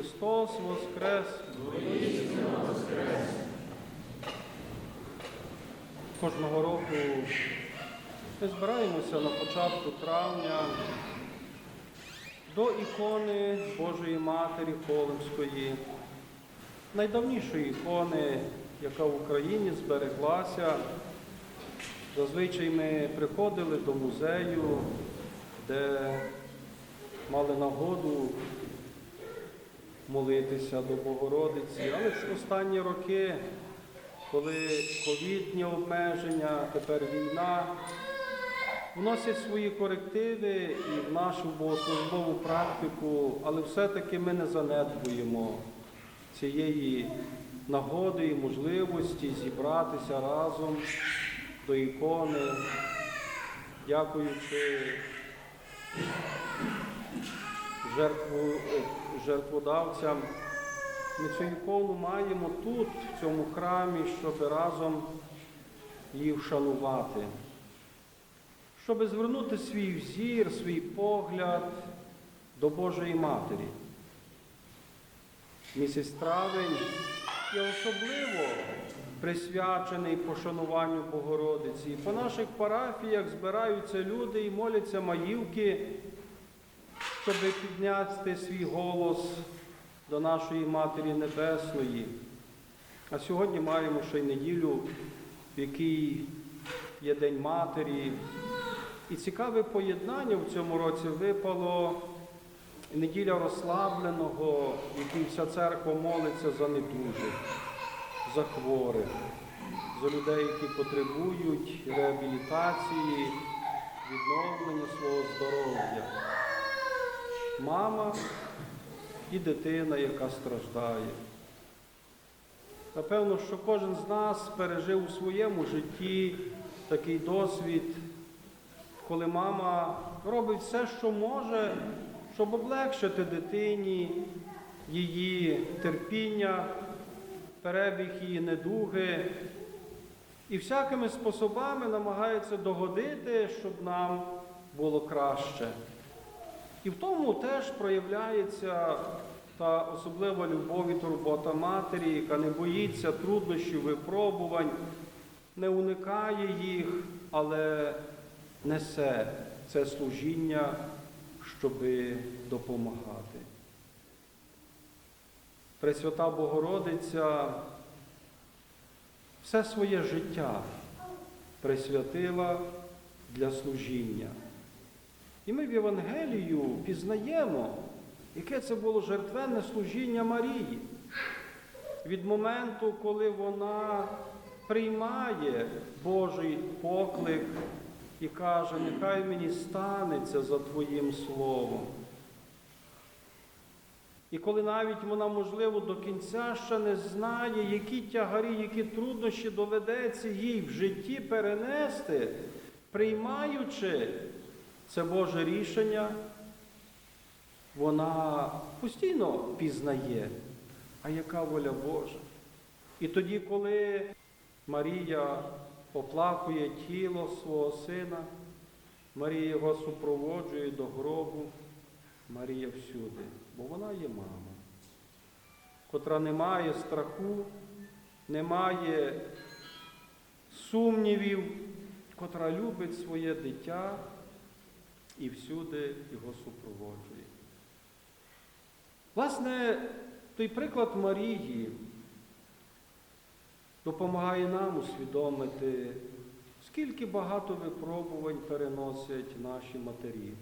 Христос Воскрес! Воскрес! Кожного року ми збираємося на початку травня до ікони Божої Матері Холмської, найдавнішої ікони, яка в Україні збереглася. Зазвичай ми приходили до музею, де мали нагоду молитися до Богородиці, але ж останні роки, коли ковідні обмеження, тепер війна, вносять свої корективи і в нашу богослужбову практику, але все-таки ми не занедбуємо цієї нагоди і можливості зібратися разом до ікони, дякуючи жертву, жертводавцям. Ми цю ікону маємо тут, в цьому храмі, щоб разом її вшанувати, щоб звернути свій взір, свій погляд до Божої Матері. Місяць травень є особливо присвячений пошануванню Богородиці. По наших парафіях збираються люди і моляться маївки, щоб підняти свій голос до нашої Матері Небесної. А сьогодні маємо ще й неділю, в якій є День Матері. І цікаве поєднання в цьому році випало неділя розслабленого, в якій вся церква молиться за недужих, за хворих, за людей, які потребують реабілітації, відновлення свого здоров'я. Мама і дитина, яка страждає. Напевно, що кожен з нас пережив у своєму житті такий досвід, коли мама робить все, що може, щоб облегшити дитині її терпіння, перебіг її недуги, і всякими способами намагається догодити, щоб нам було краще. І в тому теж проявляється та особлива любов і турбота матері, яка не боїться труднощів, випробувань, не уникає їх, але несе це служіння, щоби допомагати. Пресвята Богородиця все своє життя присвятила для служіння. І ми в Євангелію пізнаємо, яке це було жертвенне служіння Марії. Від моменту, коли вона приймає Божий поклик і каже, нехай мені станеться за Твоїм словом. І коли навіть вона, можливо, до кінця ще не знає, які тягарі, які труднощі доведеться їй в житті перенести, приймаючи це Боже рішення, вона постійно пізнає, а яка воля Божа. І тоді, коли Марія оплакує тіло свого сина, Марія його супроводжує до гробу, Марія всюди, бо вона є мама, котра не має страху, не має сумнівів, котра любить своє дитя і всюди його супроводжує. Власне, той приклад Марії допомагає нам усвідомити, скільки багато випробувань переносять наші матері.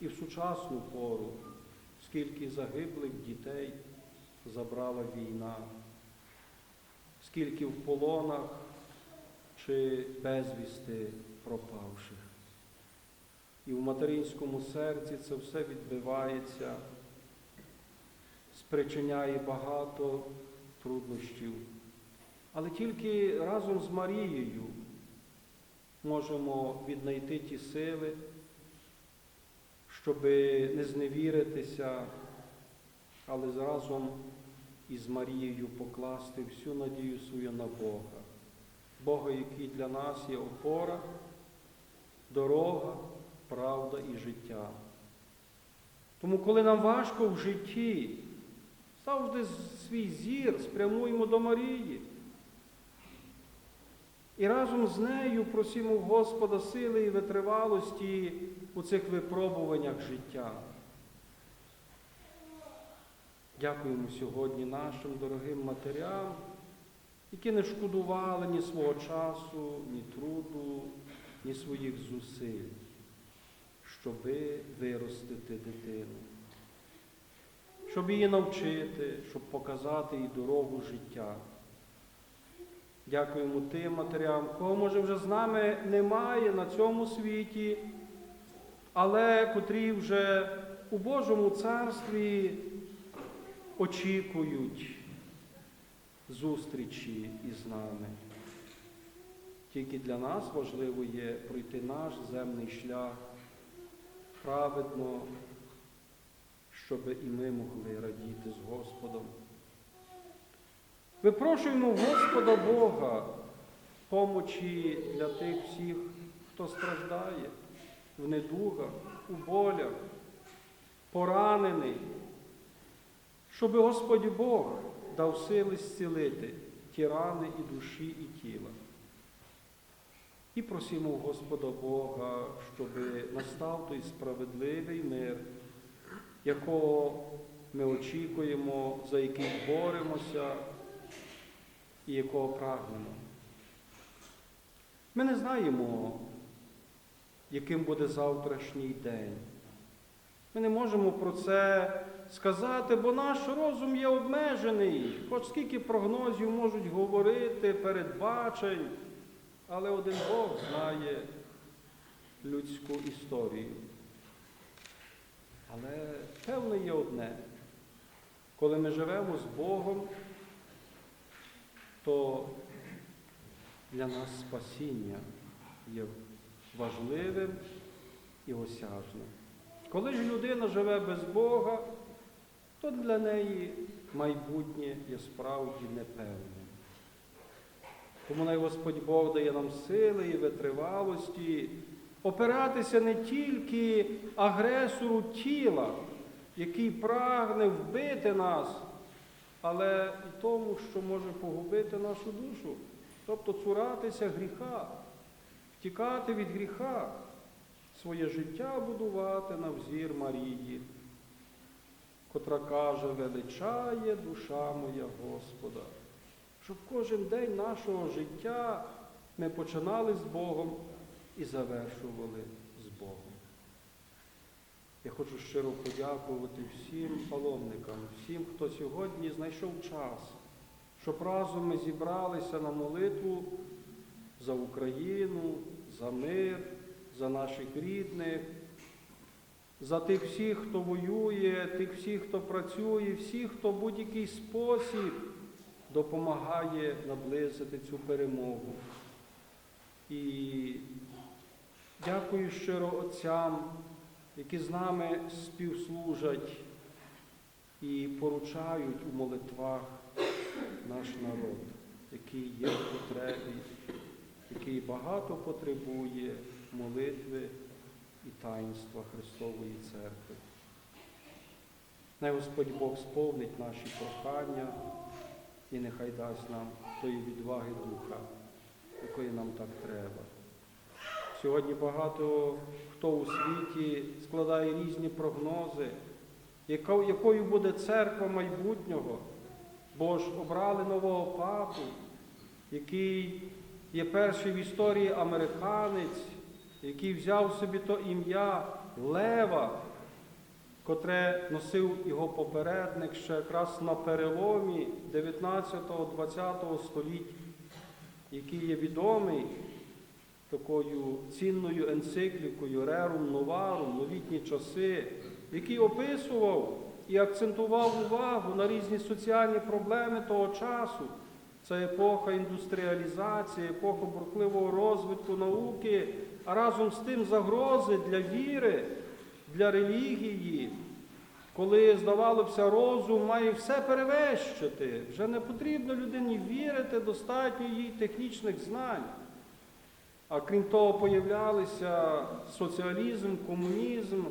І в сучасну пору, скільки загиблих дітей забрала війна, скільки в полонах чи безвісти пропавших. І в материнському серці це все відбивається, спричиняє багато труднощів. Але тільки разом з Марією можемо віднайти ті сили, щоб не зневіритися, але разом із Марією покласти всю надію свою на Бога. Бога, який для нас є опора, дорога, правда і життя. Тому, коли нам важко в житті, завжди свій зір спрямуємо до Марії. І разом з нею просимо в Господа сили і витривалості у цих випробуваннях життя. Дякуємо сьогодні нашим дорогим матерям, які не шкодували ні свого часу, ні труду, ні своїх зусиль, щоби виростити дитину, щоб її навчити, щоб показати їй дорогу життя. Дякуємо тим матерям, кого, може, вже з нами немає на цьому світі, але котрі вже у Божому царстві очікують зустрічі із нами. Тільки для нас важливо є пройти наш земний шлях праведно, щоб і ми могли радіти з Господом. Випрошуємо Господа Бога помочі для тих всіх, хто страждає в недугах, у болях, поранений, щоб Господь Бог дав сили зцілити ті рани і душі, і тіла. І просимо Господа Бога, щоб настав той справедливий мир, якого ми очікуємо, за який боремося і якого прагнемо. Ми не знаємо, яким буде завтрашній день. Ми не можемо про це сказати, бо наш розум є обмежений. Хоч скільки прогнозів можуть говорити, передбачень, але один Бог знає людську історію. Але певне є одне, коли ми живемо з Богом, то для нас спасіння є важливим і осяжним. Коли ж людина живе без Бога, то для неї майбутнє є справді непевним. Тому най Господь Бог дає нам сили і витривалості опиратися не тільки агресору тіла, який прагне вбити нас, але і тому, що може погубити нашу душу, тобто цуратися гріха, втікати від гріха, своє життя будувати на взір Марії, котра каже, величає душа моя Господа, щоб кожен день нашого життя ми починали з Богом і завершували з Богом. Я хочу щиро подякувати всім паломникам, всім, хто сьогодні знайшов час, щоб разом ми зібралися на молитву за Україну, за мир, за наших рідних, за тих всіх, хто воює, тих всіх, хто працює, всіх, хто в будь-який спосіб допомагає наблизити цю перемогу. І дякую щиро отцям, які з нами співслужать і поручають у молитвах наш народ, який є в потребі, який багато потребує молитви і таїнства Христової Церкви. Най Господь Бог сповнить наші прохання і нехай дасть нам тої відваги духа, якої нам так треба. Сьогодні багато хто у світі складає різні прогнози, якою буде церква майбутнього, бо ж обрали нового папу, який є перший в історії американець, який взяв собі то ім'я Лева, котре носив його попередник ще якраз на переломі 19-20 століття, який є відомий такою цінною енциклікою Рерум Новарум, новітні часи, який описував і акцентував увагу на різні соціальні проблеми того часу. Це епоха індустріалізації, епоха бурхливого розвитку науки, а разом з тим загрози для віри, для релігії, коли, здавалося, розум має все перевещити. Вже не потрібно людині вірити, достатньо їй технічних знань. А крім того, появлялися соціалізм, комунізм,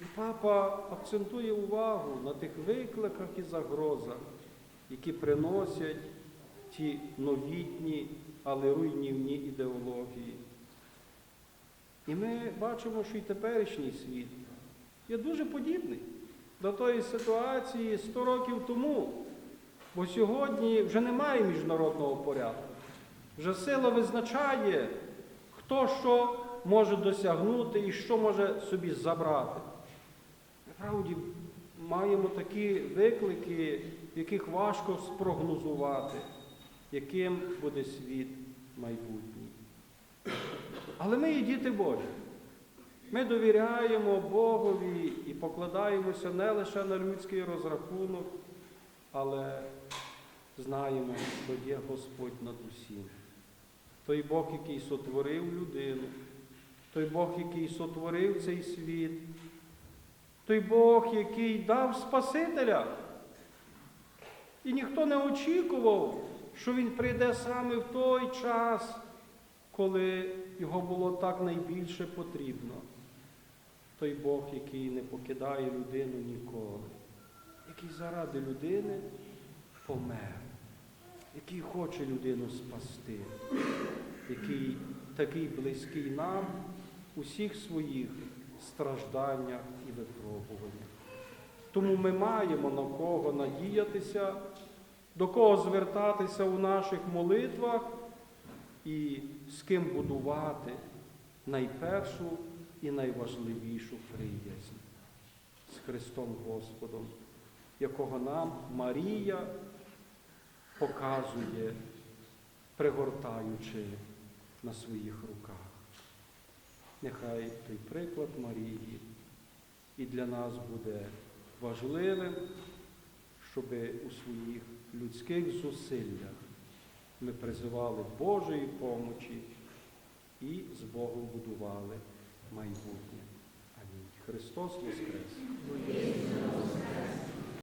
І папа акцентує увагу на тих викликах і загрозах, які приносять ті новітні, але руйнівні ідеології. І ми бачимо, що і теперішній світ є дуже подібний до тої ситуації 100 років тому. Бо сьогодні вже немає міжнародного порядку. Вже сила визначає, хто що може досягнути і що може собі забрати. Насправді маємо такі виклики, яких важко спрогнозувати, яким буде світ майбутній. Але ми є діти Божі. Ми довіряємо Богові і покладаємося не лише на людський розрахунок, але знаємо, що є Господь над усім. Той Бог, який сотворив людину, той Бог, який сотворив цей світ, той Бог, який дав Спасителя. І ніхто не очікував, що Він прийде саме в той час, коли його було так найбільше потрібно. Той Бог, який не покидає людину ніколи, який заради людини помер, який хоче людину спасти, який такий близький нам у всіх своїх стражданнях і випробуваннях. Тому ми маємо на кого надіятися, до кого звертатися у наших молитвах і з ким будувати найпершу і найважливішу приязнь з Христом Господом, якого нам Марія показує, пригортаючи на своїх руках. Нехай той приклад Марії і для нас буде важливим, щоб у своїх людських зусиллях ми призивали Божої помочі і з Богом будували майбутнє. Амінь. Христос Воскрес!